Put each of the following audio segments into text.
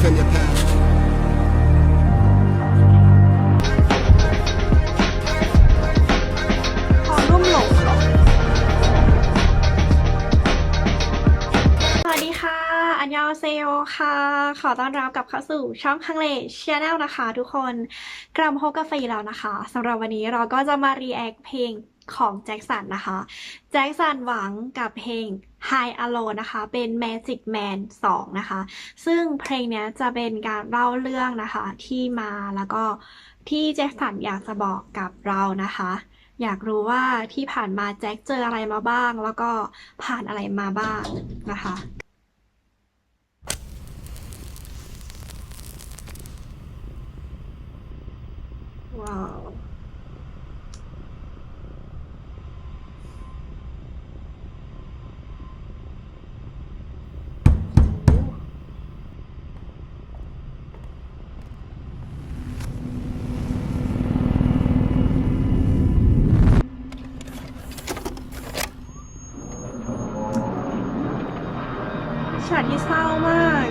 from your past. พอรุ่มหลงหรอสวัสดีค่ะอันยองเซโอค่ะ ขอต้อนรับกลับเข้าสู่ช่องคังเลชแนลนะคะทุกคนกลับมาพบกับฟีแล้วนะคะสำหรับวันนี้เราก็จะมารีแอคเพลงของแจ็คสันนะคะ แจ็คสันหวังกับเพลง High Alone นะคะ เป็น Magic Man 2 นะคะ ซึ่งเพลงนี้จะเป็นการเล่าเรื่องนะคะที่มาแล้วก็ที่แจ็คสันอยากจะบอกกับเรานะคะ อยากรู้ว่าที่ผ่านมาแจ็คเจออะไรมาบ้าง แล้วก็ผ่านอะไรมาบ้างนะคะว้าว ฉากที่เศร้ามาก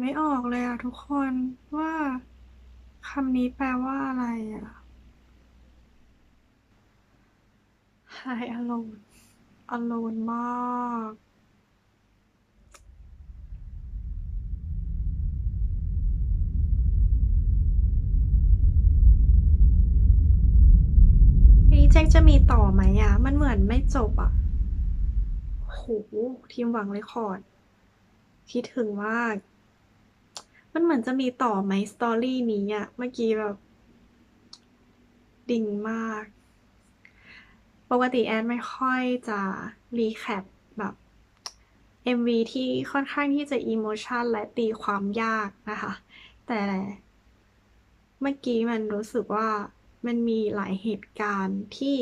ไม่ออกเลยอะทุกคนว่าคำนี้แปลว่าอะไรอะ Hi alone alone มากนี้แจ็คจะมีต่อไหมอะมันเหมือนไม่จบอะโหทีมหวังเลยคอร์ดคิดถึงมาก มันเหมือนจะมีต่อไหมสตอรี่นี้อะเมื่อกี้แบบ ดิ่งมาก ปกติแอนไม่ค่อยจะรีแคปแบบ MV ที่ค่อนข้างที่จะอิโมชันและตีความยากนะคะ แต่เมื่อกี้มันรู้สึกว่ามันมีหลายเหตุการณ์ที่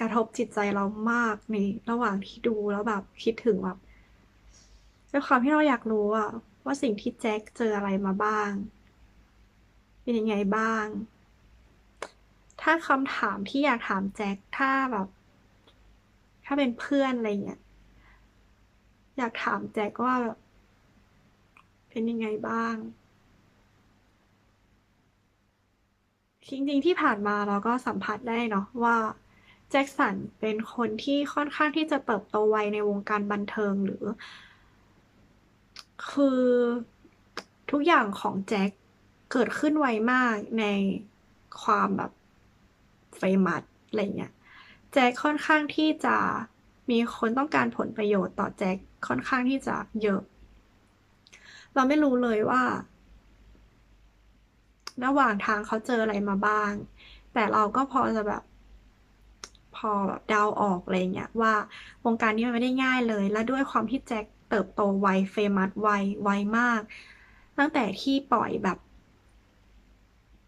กระทบจิตใจเรามากในระหว่างที่ดูแล้วแบบคิดถึงแบบ ด้วยความที่เราอยากรู้อะว่าสิ่งที่แจ็คเจออะไรมาบ้าง เป็นยังไงบ้าง ถ้าคำถามที่อยากถามแจ็คถ้าแบบ ถ้าเป็นเพื่อนอะไรเงี้ยอยากถามแจ็คว่าแบบเป็นยังไงบ้างจริงๆที่ผ่านมาเราก็สัมผัสได้เนาะว่าแจ็คสันเป็นคนที่ค่อนข้างที่จะเติบโตไวในวงการบันเทิงหรือ คือทุกอย่างของแจ็คเกิดขึ้นไวมากในความแบบเฟมัสอะไรเงี้ยแจ็คค่อนข้างที่จะมีคนต้องการผลประโยชน์ต่อแจ็คค่อนข้างที่จะเยอะ เราไม่รู้เลยว่า ระหว่างทางเขาเจออะไรมาบ้าง แต่เราก็พอจะแบบ พอแบบเดาออกอะไรเงี้ยว่าวงการนี้มันไม่ได้ง่ายเลย และด้วยความที่แจ็ค เติบโตไวเฟมัสไวไวมาก ตั้งแต่ที่ปล่อยแบบ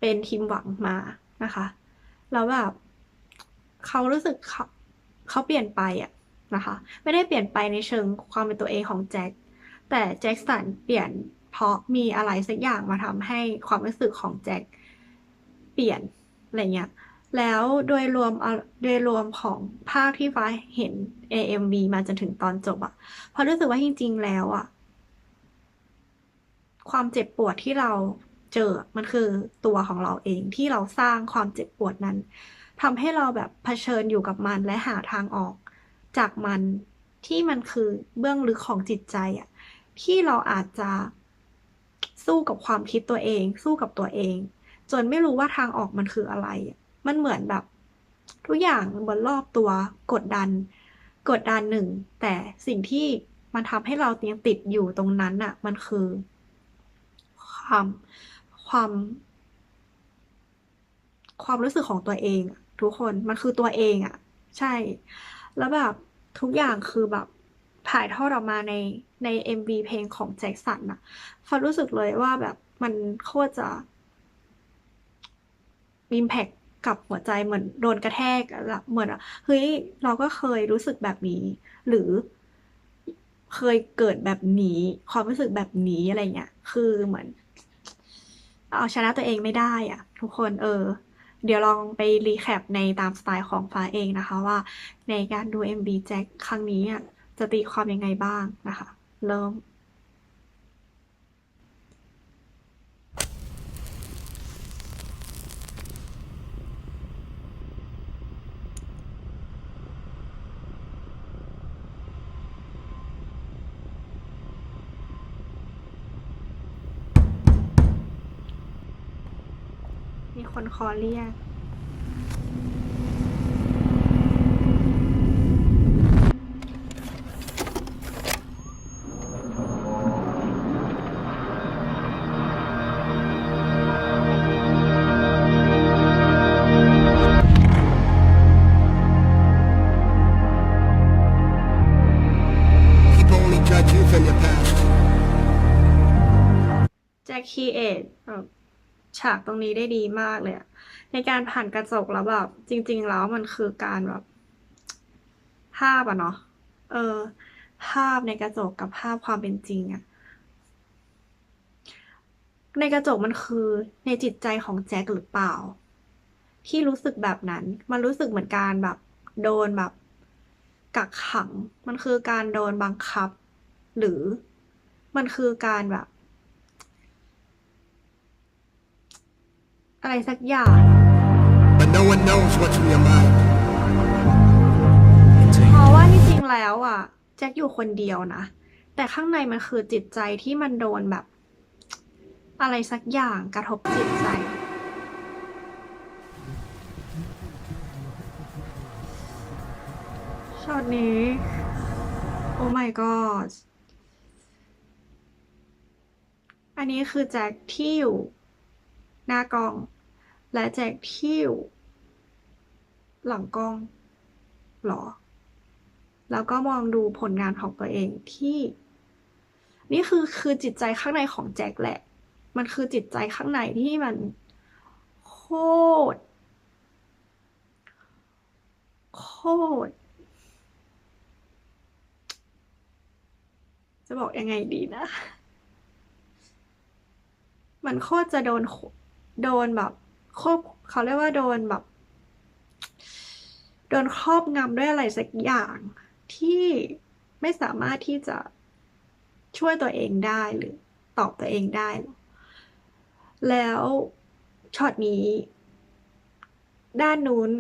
เป็นทีมหวังมานะคะ แล้วแบบเขารู้สึกเขาเขาเปลี่ยนไปอะนะคะ ไม่ได้เปลี่ยนไปในเชิงความเป็นตัวเองของแจ็คแต่แจ็คสันเปลี่ยนเพราะมีอะไรสักอย่างมาทำให้ความรู้สึกของแจ็คเปลี่ยนอะไรเงี้ย แล้วโดยรวมโดยรวมของภาพที่ฟ้าเห็น AMV มาจนถึงตอนจบอะเพราะรู้สึกว่าจริง ๆ แล้วอะความเจ็บปวดที่เราเจอ มันคือตัวของเราเองที่เราสร้างความเจ็บปวดนั้นทำให้เราแบบเผชิญอยู่กับมันและหาทางออก จากมันที่มันคือเบื้องลึกของจิตใจอะที่เราอาจจะสู้กับความคิดตัวเอง สู้กับตัวเอง จนไม่รู้ว่าทางออกมันคืออะไรอะ มันเหมือนแบบ ทุกอย่างบนรอบตัวกดดัน กดดันหนึ่ง แต่สิ่งที่มันทำให้เรายังติดอยู่ตรงนั้นน่ะมันคือ ความความ ความรู้สึกของตัวเองทุกคนมันคือตัวเองอะใช่ แล้วแบบทุกอย่างคือแบบถ่ายทอดออกมาในใน MV เพลงของแจ็คสันอะฟ้ารู้สึกเลยว่าแบบมันโคตรจะ impact กั กับหัวใจเหมือนโดนกระแทกอะเหมือนอะเฮ้ยเราก็เคยรู้สึกแบบนี้ หรือเคยเกิดแบบนี้ ความรู้สึกแบบนี้อะไรเงี้ยคือเหมือน เอาชนะตัวเองไม่ได้อะทุกคนเออ เดี๋ยวลองไปรีแคปในตามสไตล์ของฟ้าเองนะคะว่า ในการดู MV แจ็คครั้งนี้จะตีความยังไงบ้างนะคะ เริ่ม มี คนคอเรียก People only judge you from your past. แจ็คคีเอทแบบ ฉากตรงนี้ได้ดีมากเลยในการผ่านกระจกแล้วแบบ จริง ๆ แล้วมันคือการแบบภาพอะเนาะเออ ภาพในกระจกกับภาพความเป็นจริงอะในกระจกมันคือในจิตใจของแจ็คหรือเปล่า ที่รู้สึกแบบนั้น มันรู้สึกเหมือนการแบบ โดนแบบ กักขัง มันคือการโดนบังคับ หรือมันคือการแบบ อะไรสักอย่าง But no one knows what's in your mind. เพราะว่าที่จริงแล้วอะแจ็คอยู่คนเดียวนะ แต่ข้างในมันคือจิตใจที่มันโดนแบบ อะไรสักอย่างกระทบจิตใจ ช็อตนี้ โอ้ my god อันนี้คือแจ็คที่อยู่ห น้ากล้อง และแจ็คที่อยู่หลังกล้องหรอ แล้วก็มองดูผลงานของตัวเองที่ นี่คือคือจิตใจข้างในของแจ็คแหละ มันคือจิตใจข้างในที่มันโคตร โคตร จะบอกยังไงดีนะ มันโคตรจะโดน โดนแบบควบเขาเรียกว่าโดนแบบ โดนครอบงำด้วยอะไรสักอย่างที่ไม่สามารถที่จะช่วยตัวเองได้หรือตอบตัวเองได้ แล้วช็อตนี้ ด้านนู้น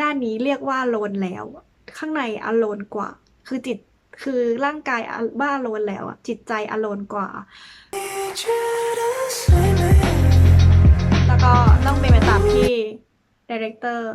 ด้านนี้เรียกว่าโลนแล้ว ข้างในอโลนกว่า คือจิตคือร่างกายบ้าโลนแล้วจิตใจอโลนกว่า ต้องเป็นไปตามที่ดีเรคเตอร์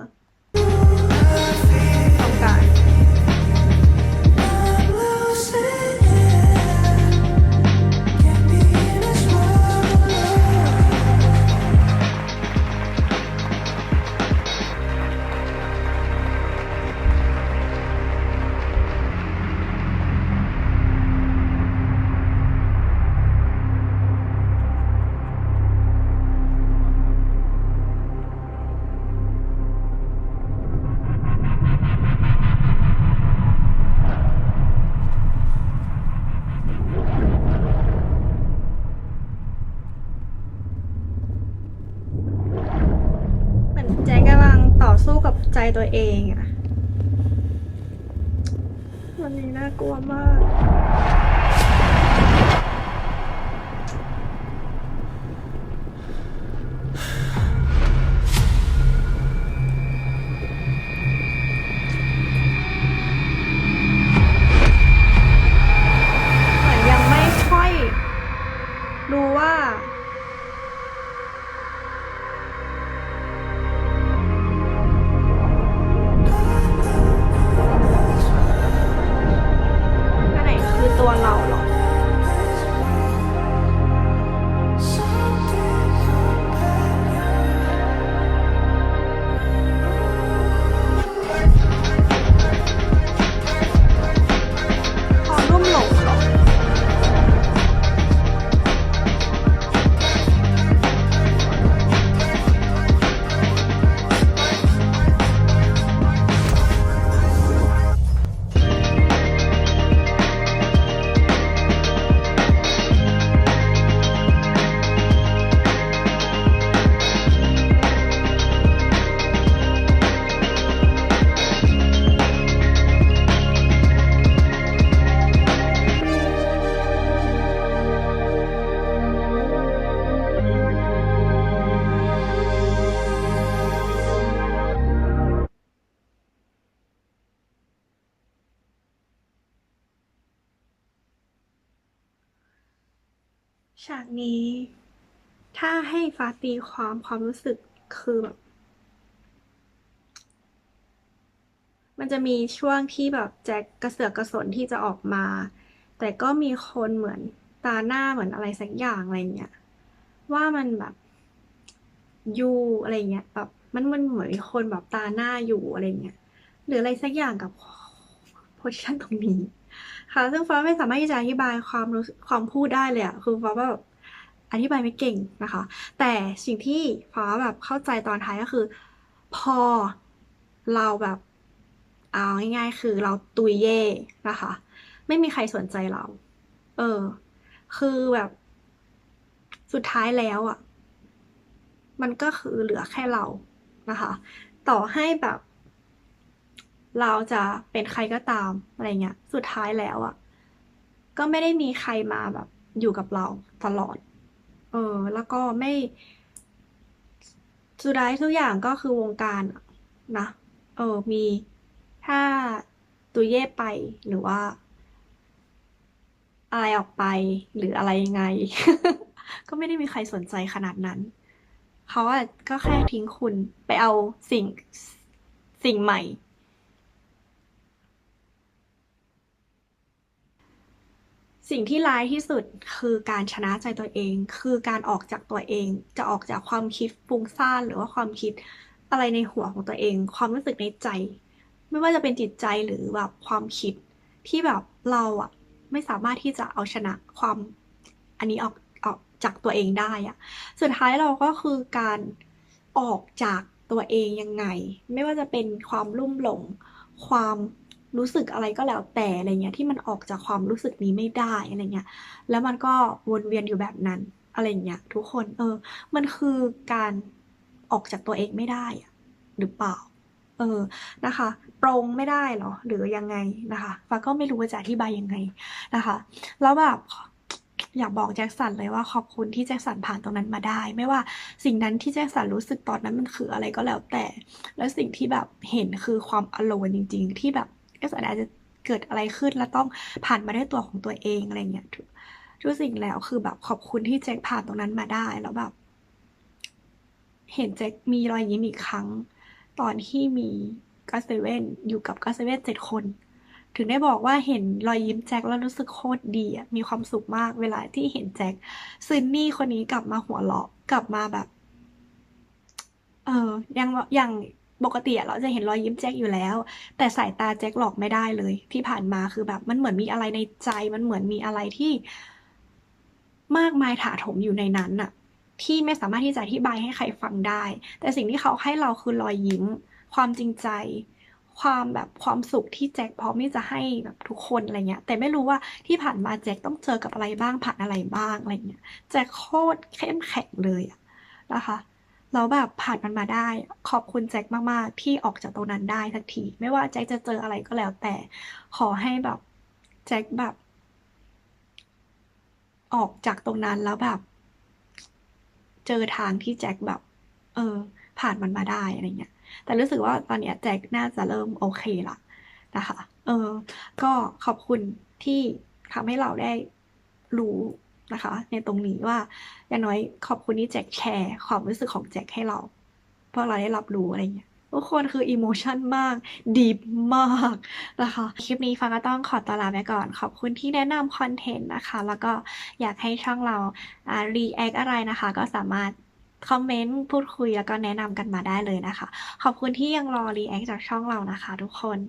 อสู้กับใจตัวเองอะวันนี้น่ากลัวมาก ตัวเรา นี้ ถ้าให้ฟ้าตีความความรู้สึกคือแบบ มันจะมีช่วงที่แบบแจ็คกระเสือกกระสนที่จะออกมา แต่ก็มีคนเหมือนตาหน้าเหมือนอะไรสักอย่างอะไรเงี้ย ว่ามันแบบอยู่อะไรเงี้ยแบบมันมันเหมือนมีคนแบบตาหน้าอยู่อะไรเงี้ยหรืออะไรสักอย่างกับโพสชั่นตรงนี้ค่ะซึ่งฟ้าไม่สามารถที่จะอธิบายความรู้ความพูดได้เลยอะคือฟ้าแบบ อธิบายไม่เก่งนะคะ แต่สิ่งที่ฟ้าแบบเข้าใจตอนท้ายก็คือ พอเราแบบเอาง่ายๆ คือเราตุยเย่นะคะ ไม่มีใครสนใจเรา เออ คือแบบสุดท้ายแล้วอะมันก็คือเหลือแค่เรานะคะ ต่อให้แบบ เราจะเป็นใครก็ตามอะไรเงี้ย สุดท้ายแล้วอะ ก็ไม่ได้มีใครมาแบบอยู่กับเราตลอด เออ แล้วก็ไม่ สุดท้ายทุกอย่างก็คือวงการนะ เออ มี ถ้าตุยเย่ไปหรือว่า อะไรออกไปหรืออะไรยังไง ก็ไม่ได้มีใครสนใจขนาดนั้น เขาอะก็แค่ทิ้งคุณไปเอาสิ่งสิ่งใหม่ สิ่งที่ร้ายที่สุดคือการชนะใจตัวเอง คือการออกจากตัวเอง จะออกจากความคิดฟุ้งซ่านหรือว่าความคิดอะไรในหัวของตัวเอง ความรู้สึกในใจ ไม่ว่าจะเป็นจิตใจหรือแบบความคิดที่แบบเราอะไม่สามารถที่จะเอาชนะความอันนี้ออกออกจากตัวเองได้อะสุดท้ายเราก็คือการออกจากตัวเองยังไง ไม่ว่าจะเป็นความลุ่มหลง ความ รู้สึกอะไรก็แล้วแต่อะไรเงี้ยที่มันออกจากความรู้สึกนี้ไม่ได้อะไรเงี้ยแล้วมันก็วนเวียนอยู่แบบนั้นอะไรเงี้ยทุกคนเออ มันคือการออกจากตัวเองไม่ได้อะหรือเปล่า เออนะคะปรงไม่ได้เหรอหรือยังไงนะคะฟ้าก็ไม่รู้ว่าจะอธิบายยังไงนะคะ แล้วแบบอยากบอกแจ็คสันเลยว่าขอบคุณที่แจ็คสันผ่านตรงนั้นมาได้ ไม่ว่าสิ่งนั้นที่แจ็คสันรู้สึกตอนนั้นมันคืออะไรก็แล้วแต่ แล้วสิ่งที่แบบเห็นคือความอโลนจริง ๆ ที่แบบ สอาจจะเกิดอะไรขึ้นแล้วต้องผ่านมาด้วยตัวของตัวเองอะไรเงี้ยทุกสิ่งแล้วคือแบบขอบคุณที่แจ็คผ่านตรงนั้นมาได้แล้วแบบ เห็นแจ็คมีรอยยิ้มอีกครั้ง ตอนที่มีก็เซเว่นอยู่กับก็เซเว่นเจ็ดคน ถึงได้บอกว่าเห็นรอยยิ้มแจ็คแล้วรู้สึกโคตรดีอะมีความสุขมากเวลาที่เห็นแจ็คซินนี่คนนี้กลับมาหัวเราะกลับมาแบบ เออยังอย่าง ปกติเราจะเห็นรอยยิ้มแจ็คอยู่แล้ว แต่สายตาแจ็คหลอกไม่ได้เลย ที่ผ่านมาคือแบบมันเหมือนมีอะไรในใจ มันเหมือนมีอะไรที่ มากมายถาถมอยู่ในนั้นอะที่ไม่สามารถที่จะอธิบายให้ใครฟังได้ แต่สิ่งที่เขาให้เราคือรอยยิ้ม ความจริงใจ ความแบบความสุขที่แจ็คพร้อมที่จะให้แบบทุกคนอะไรเงี้ย แต่ไม่รู้ว่าที่ผ่านมาแจ็คต้องเจอกับอะไรบ้างผ่านอะไรบ้างอะไรเงี้ยแจ็คโคตรเข้มแข็งเลยอะนะคะ แล้วแบบผ่านมันมาได้ ขอบคุณแจ็คมากๆ ที่ออกจากตรงนั้นได้สักที ไม่ว่าแจ็คจะเจออะไรก็แล้วแต่ ขอให้แบบแจ็คแบบ ออกจากตรงนั้นแล้วแบบ เจอทางที่แจ็คแบบ เออ ผ่านมันมาได้อะไรเงี้ย แต่รู้สึกว่าตอนเนี้ยแจ็คน่าจะเริ่มโอเคละนะคะ เออ ก็ขอบคุณที่ทำให้เราได้รู้ นะคะ ในตรงนี้ว่าอย่างน้อยขอบคุณที่แจ็คแชร์ความรู้สึกของแจ็คให้เรา เพราะเราได้รับรู้อะไรอย่างเงี้ยทุกคนคืออิโมชันมากดีมากนะคะ คลิปนี้ฟังก็ต้องขอตวลาไปก่อน ขอบคุณที่แนะนำคอนเทนต์นะคะ แล้วก็อยากให้ช่องเราอ่ารีแอคอะไรนะคะ ก็สามารถคอมเมนต์พูดคุยแล้วก็แนะนำกันมาได้เลยนะคะ ขอบคุณที่ยังรอรีแอคจากช่องเรานะคะ ทุกคน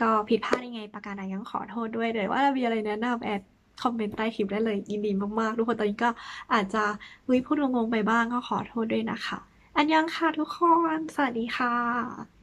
ก็ผิดพลาดยังไงประการใดยังขอโทษด้วยเลยว่าเรามีอะไรแนะนำแอด คอมเมนต์ใต้คลิปได้เลยยินดีมากๆ ทุกคนตอนนี้ก็อาจจะวิพูดงงๆไปบ้างก็ขอโทษด้วยนะคะ อันยังค่ะทุกคน สวัสดีค่ะ